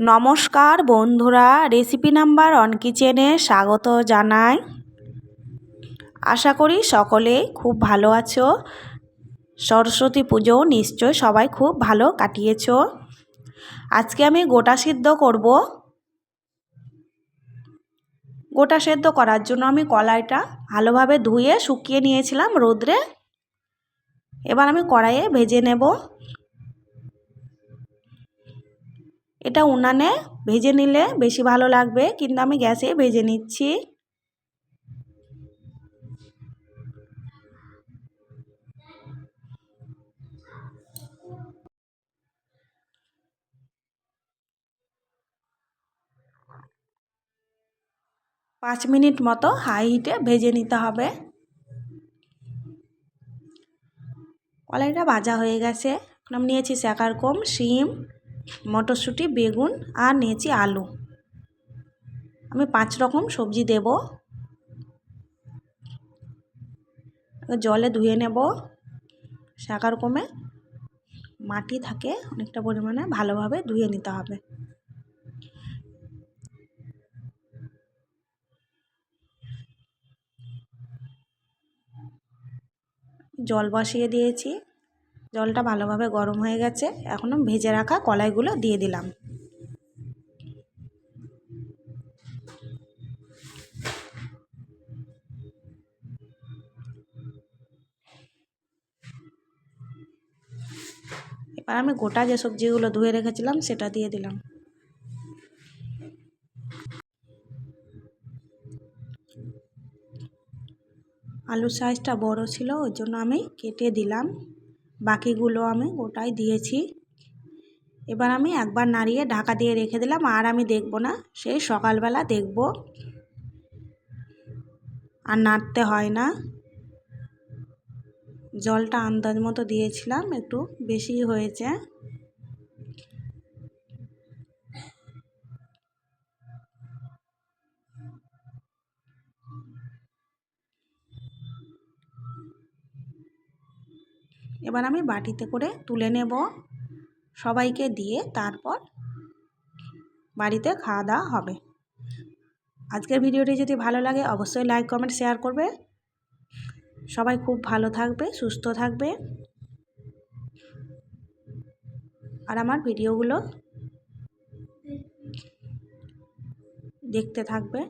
নমস্কার বন্ধুরা recipe number on কিচেনে স্বাগত জানাই। আশা করি সকলে খুব ভালো আছো। সরস্বতী পুজো নিশ্চয় সবাই খুব ভালো কাটিয়েছ। আজকে আমি গোটা সিদ্ধ করব। গোটা সেদ্ধ করার জন্য আমি কলাইটা ভালোভাবে ধুয়ে শুকিয়ে নিয়েছিলাম রোদ্রে। এবার আমি কড়াইয়ে ভেজে নেব। এটা উনানে ভেজে নিলে বেশি ভালো লাগবে, কিন্তু আমি গ্যাসে ভেজে নিচ্ছি। পাঁচ মিনিট মতো হাই হিটে ভেজে নিতে হবে। কলাইটা ভাজা হয়ে গেছে। আমি নিয়েছি স্যাকার কম শিম মটরশুঁটি, বেগুন আর নিয়েছি আলু। আমি পাঁচ রকম সবজি দেব। জলে ধুয়ে নেব। শাকার কমে মাটি থাকে অনেকটা পরিমাণে ভালোভাবে ধুয়ে নিতে হবে। জল বসিয়ে দিয়েছি। জলটা ভালোভাবে গরম হয়ে গেছে। এখনও ভেজে রাখা কলাইগুলো দিয়ে দিলাম। এবার আমি গোটা যে সবজিগুলো ধুয়ে রেখেছিলাম, সেটা দিয়ে দিলাম। আলুর সাইজটা বড় ছিল ওই জন্য আমি কেটে দিলাম। বাকিগুলো আমি গোটাই দিয়েছি। এবার আমি একবার নাড়িয়ে ঢাকা দিয়ে রেখে দিলাম, আর আমি দেখব না, সেই সকালবেলা দেখব। আর নাড়তে হয় না। জলটা আন্দাজ মতো দিয়েছিলাম, একটু বেশি হয়েছে। এবার আমি বাটিতে করে তুলে নেব। সবাইকে দিয়ে তারপর বাড়িতে খাওয়া দাওয়া হবে। আজকের ভিডিওটি যদি ভালো লাগে, অবশ্যই লাইক কমেন্ট শেয়ার করবে। সবাই খুব ভালো থাকবে, সুস্থ থাকবে। আর আমার ভিডিওগুলো দেখতে থাকবে।